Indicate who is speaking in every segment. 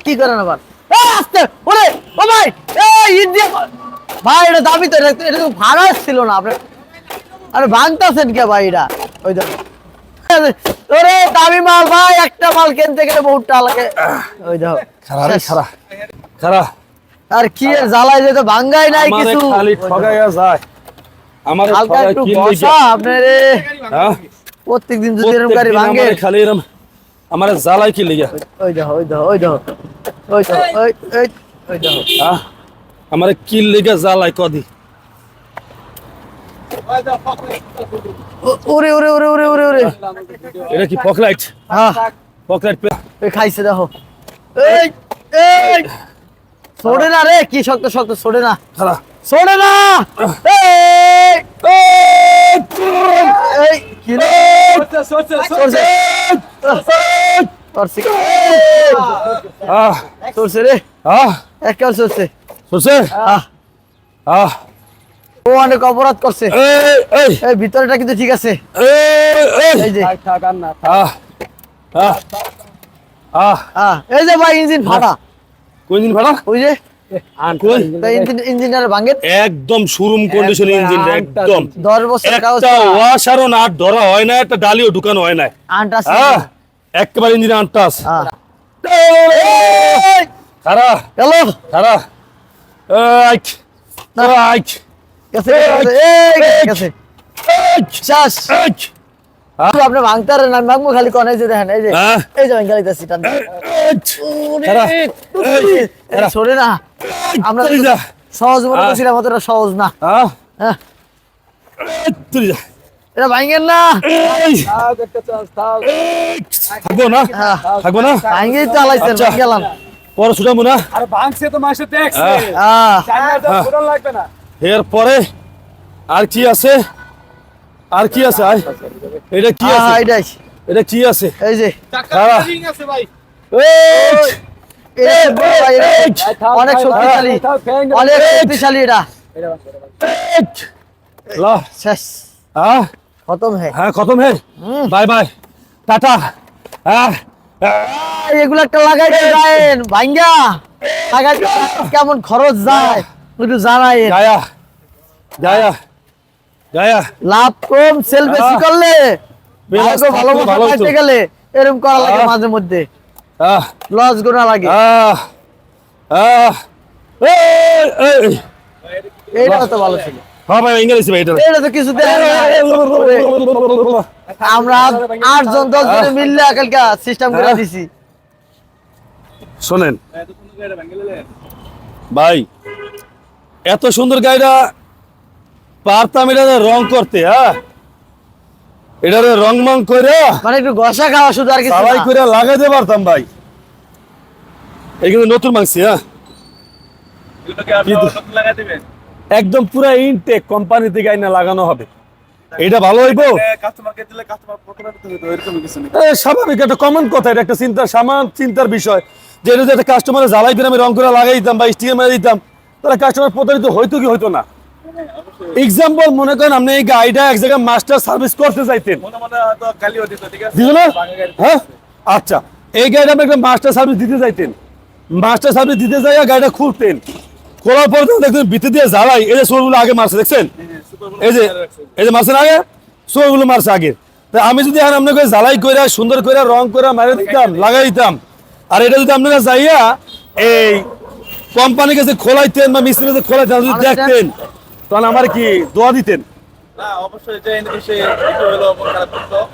Speaker 1: কি করেন আবার? আস্তে ওরে ও ভাই ইট দিয়ে ভাই এটা দাবি তো এটা তো- ভাড়া ছিল না আপনি আরে ভাঙতাছেন কে ভাই এটা? ওই দেখো। ওরে দামি মাল ভাই একটা মাল কিনতে গেলে বহুটা লাগে। ওই দেখো।
Speaker 2: খারা রে খারা খারা
Speaker 1: আর কি এর জ্বালায় যে তো ভাঙ্গাই নাই কিছু।
Speaker 2: খালি ঠগাইয়া যায়। আমার
Speaker 1: হালকা একটু বসা
Speaker 2: হ্যাঁ?
Speaker 1: প্রত্যেকদিন যদি এরকম গাড়ি ভাঙে।
Speaker 2: খালি এরম আমার জ্বালাই কি লিগা?
Speaker 1: ওই দেখো ওই দেখো ওই দেখো ওই দেখো ওই। ওই ওই দেখো।
Speaker 2: হ্যাঁ আমার কি লিগা জ্বালাই কদি?
Speaker 1: ওরে ওরে ওরে ওরে ওরে ওরে।
Speaker 2: এটা কি পকলাইট?
Speaker 1: হ্যাঁ
Speaker 2: পকলাইট
Speaker 1: ওই খাইছে দেখো। এই এই। ছোড়ে না রে কি শক্ত শক্ত ছোড়ে না।
Speaker 2: খারা
Speaker 1: ছোড়ে না। এই এই। এই কি রে? সরছে সরছে
Speaker 2: আহ।
Speaker 1: সরছে রে।
Speaker 2: আহ।
Speaker 1: একাল সরছে
Speaker 2: শুনছে
Speaker 1: আহ।
Speaker 2: আহ।
Speaker 1: ও অনেক অপরাধ করছে।
Speaker 2: এই এই।
Speaker 1: কিন্তু ঠিক আছে।
Speaker 2: এই
Speaker 1: যে।
Speaker 2: আহ। আহ। আহ।
Speaker 1: এই যে ভাই ইঞ্জিন ফাটা।
Speaker 2: কোন দিন ভাড়া
Speaker 1: ওই যে। ইঞ্জিন
Speaker 2: একদম শোরুম কন্ডিশন ইঞ্জিন একদম।
Speaker 1: দশ বছর
Speaker 2: একটা ওয়াশারও না ধরা হয় না একটা ডালিও ঢুকানো হয় না। একেবারে ইঞ্জিন আনটাস।
Speaker 1: হ্যাঁ
Speaker 2: খারা
Speaker 1: হ্যালো
Speaker 2: খারা। আইক আইক
Speaker 1: গেছে গেছে, শ্বাস
Speaker 2: আইক
Speaker 1: আপনি ভাঙতে পারেন আমি ভাঙবো খালি কোন এই যে দেখেন এই যে
Speaker 2: হ্যাঁ।
Speaker 1: এই যে আমি গাড়িতে টান
Speaker 2: খারা
Speaker 1: সরে না। আমরা সহজ মনে করছিলাম অতটা সহজ না।
Speaker 2: হ্যাঁ?
Speaker 1: হ্যাঁ।
Speaker 2: তুই যা।
Speaker 1: এটা ভাঙেন না।
Speaker 2: এই। থাকব না?
Speaker 1: হ্যাঁ
Speaker 2: থাকব না?
Speaker 1: ভাঙে চালাইছেন
Speaker 2: আচ্ছা।
Speaker 1: গেলাম।
Speaker 2: পরে ছুটাবো না?
Speaker 3: আর ভাঙছে তো মাসে ট্যাক্স
Speaker 2: হ্যাঁ।
Speaker 3: লাগবে না।
Speaker 2: এরপরে আর কি আছে? আর কি আছে? এটা কি
Speaker 1: আহ,
Speaker 2: আছে?
Speaker 1: এটাই।
Speaker 2: এটা কি আছে?
Speaker 1: এই যে। অনেক শক্তিশালী। অনেক শক্তিশালী এটা। শেষ।
Speaker 2: হ্যাঁ
Speaker 1: খতম হে।
Speaker 2: হ্যাঁ খতম হে। Bye bye. টাটা। হ্যাঁ
Speaker 1: এগুলো একটা লাগাই ভাঙ্গা লাগাই কেমন খরচ যায়? একটু জানাই লাভ কম সেল বেশি করলে ভালো
Speaker 2: ভালো।
Speaker 1: পাইতে গেলে এরকম করা লাগে মাঝে মধ্যে। লস গোনা লাগে। এইটা তো ভালো ছিল।
Speaker 2: হ্যাঁ ভাই ইংরেজি ভাই এটা
Speaker 1: এটা তো কিছু আমরা আট জন দশ জনে মিললে কালকে সিস্টেম করে
Speaker 2: হ্যাঁ।
Speaker 1: দিছি।
Speaker 2: শোনেন। ভাই এত সুন্দর গাড়িটা পারতাম এটা রং করতে হ্যাঁ? এটা রং মং করে
Speaker 1: মানে একটু ঘষা খাওয়া শুধু আর কিছু
Speaker 2: সবাই করে লাগাইতে পারতাম ভাই। এই কিন্তু নতুন মাংসি হ্যাঁ?
Speaker 3: লাগাই দিবেন।
Speaker 2: একদম পুরো ইনটেক কোম্পানি থেকে আইনা লাগানো হবে। এটা ভালো হইব? স্বাভাবিক একটা কমন কথা এটা একটা চিন্তা সামান চিন্তার বিষয়। যে এটা যদি একটা কাস্টমারে জ্বালাই করে আমি রং করে লাগাই দিতাম বা স্টিকার মেরে দিতাম তাহলে কাস্টমার প্রতারিত হইতো কি হইতো না? এক্সাম্পল মনে করেন আপনি এই গাড়িটা এক জায়গায় মাস্টার সার্ভিস করতে চাইতেন দিল না? হ্যাঁ? আচ্ছা এই গাড়িটা আপনি একটা মাস্টার সার্ভিস দিতে চাইতেন মাস্টার সার্ভিস দিতে যাই গাড়িটা খুলতেন। খোলার পর দেখছেন ভিতর দিয়ে জ্বালাই। এই যে সোরগুলো আগে মারছে দেখছেন? এই যে এই যে মারছেন আগে? সোরগুলো মারছে আগে। তা আমি যদি এখন আপনাকে জ্বালাই করে সুন্দর করে রং করে মারে দিতাম লাগাই দিতাম আর এটা যদি আপনারা যাইয়া এই কোম্পানির কাছে খোলাইতেন বা মিস্ত্রির কাছে খোলাইতেন যদি দেখতেন তাহলে আমার কি দোয়া দিতেন?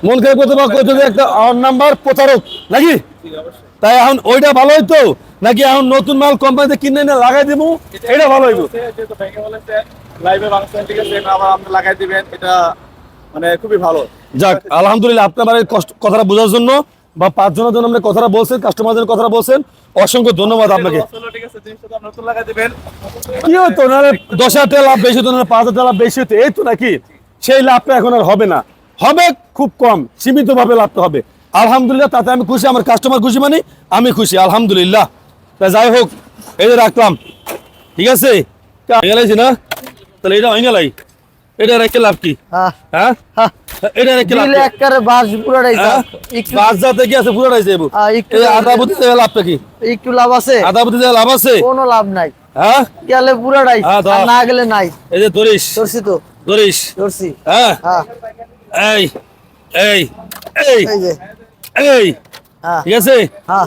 Speaker 3: মন খারাপ করতো।
Speaker 2: করতে একটা নাম্বার প্রতারক নাকি? তাই এখন ওইটা ভালো হইতো? নাকি এখন নতুন মাল কোম্পানিতে কিনে লাগাই দিব এটা ভালো হইব।
Speaker 3: সে যেহেতু ভেঙে বলেছে লাইভে ভাঙছেন ঠিক আছে আবার আপনি লাগাই দিবেন এটা মানে খুবই ভালো।
Speaker 2: যাক আলহামদুলিল্লাহ আপনি আমার এই কষ্ট- কথাটা বোঝার জন্য বা পাঁচজনের জন্য আপনি কথাটা বলছেন কাস্টমারদের কথাটা বলছেন অসংখ্য ধন্যবাদ আপনাকে। কি হতো না দশ হাজার টাকা লাভ বেশি হতো না পাঁচ হাজার টাকা লাভ বেশি হতো এই তো নাকি? সেই লাভটা এখন আর হবে না। হবে খুব কম সীমিত ভাবে লাভটা হবে। আলহামদুলিল্লাহ তাতে আমি খুশি আমার কাস্টমার খুশি মানে আমি খুশি আলহামদুলিল্লাহ। তা যাই হোক এই যে রাখলাম। ঠিক আছে? গেলাইছি না? তাহলে এটা হয়ে গেলাই এটা রেখে লাভ কি?
Speaker 1: হ্যাঁ।
Speaker 2: এটা রেখে লাভ
Speaker 1: একবারে বাস পুরোটাই? একটু
Speaker 2: বাস যাতে কি আছে পুরোটাই যাব
Speaker 1: একটু
Speaker 2: আধা বুদ্ধি থেকে লাভটা কি?
Speaker 1: একটু লাভ আছে?
Speaker 2: আধা বুদ্ধি থেকে লাভ আছে?
Speaker 1: কোনো লাভ নাই।
Speaker 2: হ্যাঁ?
Speaker 1: গেলে পুরোটাই
Speaker 2: হ্যাঁ,
Speaker 1: না গেলে নাই।
Speaker 2: এই যে ধরিস।
Speaker 1: ধরছি তো।
Speaker 2: ধরিস।
Speaker 1: ধরছি।
Speaker 2: হ্যাঁ?
Speaker 1: হ্যাঁ।
Speaker 2: এই এই এই
Speaker 1: এই হ্যাঁ।
Speaker 2: ঠিক আছে?
Speaker 1: হ্যাঁ।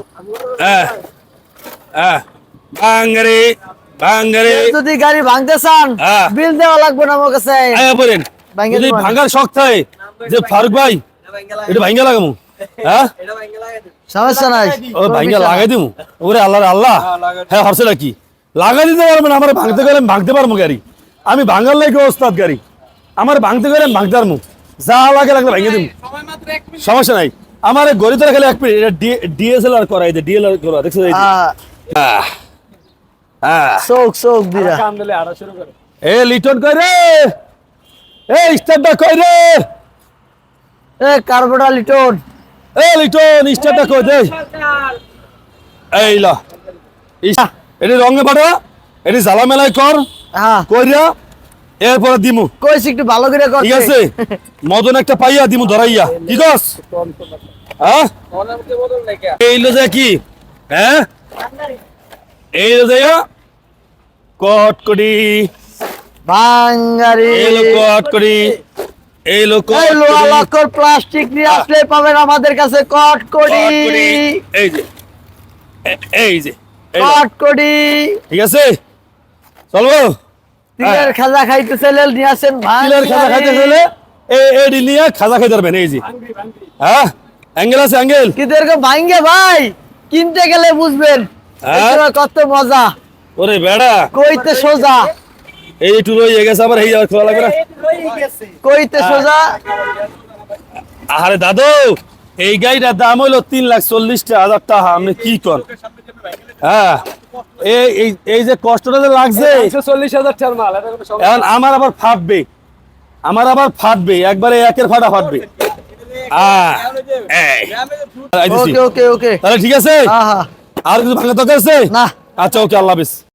Speaker 2: হ্যাঁ হ্যাঁ। বাঙ্গারে বাঙ্গারে।
Speaker 1: যদি গাড়ি ভাঙতে চান
Speaker 2: হ্যাঁ।
Speaker 1: বিল দেওয়া লাগবে না আমার কাছে।
Speaker 2: পড়েন
Speaker 1: ভাঙ্গা
Speaker 2: যদি। ভাঙার শখ থাকে যে ফারুক ভাই এটা ভাঙ্গা লাগামু হ্যাঁ?
Speaker 1: সমস্যা নাই।
Speaker 2: ও ভাঙ্গা লাগাই দিমু। ওরে আল্লাহ আল্লাহ। হ্যাঁ হরসেটা কি লাগাই দিতে পারবেন আমার ভাঙতে গেলে আমি ভাঙতে পারব গাড়ি। আমি ভাঙার লাগে ওস্তাদ গাড়ি? আমার ভাঙতে গেলে আমি ভাঙতে পারব যা লাগে লাগলে ভাঙে দিমু সমস্যা নাই। আমার এই গড়িতে খেলে এক মিনিট এটা ডিএসএলআর করা এই যে ডিএলআর করা দেখছ?
Speaker 1: হ্যাঁ
Speaker 3: কাম দিলে আরও
Speaker 2: এ লিটন কই রে? এ স্টারটা কই রে?
Speaker 1: এ কার্বোটা লিটন।
Speaker 2: এ লিটন স্টারটা কই দে এই ল। এটি রঙে পাঠা এটি জ্বালা মেলাই কর।
Speaker 1: হ্যাঁ।
Speaker 2: কইরা এরপরে দিমু।
Speaker 1: কইছি একটু ভালো করে করতে।
Speaker 2: ঠিক আছে? মদন একটা পাইয়া দিমু ধরাইয়া। কি কস? হ্যাঁ? এই লো যে কি? হ্যাঁ? এই লো যে কটকটি।
Speaker 1: বাঙ্গারি
Speaker 2: এই লো কটকটি। এই লো
Speaker 1: এই লোহা
Speaker 2: কটকটি
Speaker 1: প্লাস্টিক নিয়ে আসলে পাবেন আমাদের কাছে কটকড়ি
Speaker 2: এই যে। এই যে।
Speaker 1: কটকড়ি
Speaker 2: ঠিক আছে? চলবো?
Speaker 1: তিলের খাজা খাইতে ছেলে নিয়ে আসেন
Speaker 2: কিলার খাজা খাইতে হলে এই এডি নিয়ে খাজা খাইতে পারবেন এই যে। হ্যাঁ? অ্যাঙ্গেল আছে অ্যাঙ্গেল।
Speaker 1: কিন্তু এরকম ভাঙ্গে ভাই কিনতে গেলে বুঝবেন
Speaker 2: হ্যাঁ?
Speaker 1: কত মজা।
Speaker 2: ওরে বেড়া।
Speaker 1: কইতে সোজা।
Speaker 2: এই রয়ে গেছে আবার এই যাওয়ার খোলা লাগবে না।
Speaker 1: কইতে
Speaker 2: হ্যাঁ।
Speaker 1: সোজা।
Speaker 2: আরে দাদু এই গাড়িটার দাম হইল তিন লাখ চল্লিশটা হাজার টাকা আপনি কি কর হ্যাঁ? এই এই- এই যে কষ্টটা যে লাগছে।
Speaker 3: চল্লিশ হাজার মাল
Speaker 2: এখন আমার আবার ফাটবে। আমার আবার ফাটবে একবারে একের ফাটা ফাটবে। আহ,
Speaker 1: ওকে ওকে ওকে
Speaker 2: তাহলে ঠিক আছে?
Speaker 1: হ্যাঁ হ্যাঁ।
Speaker 2: আর কিছু ভাঙা দরকার আছে?
Speaker 1: না।
Speaker 2: আচ্ছা ওকে আল্লাহ হাফিজ।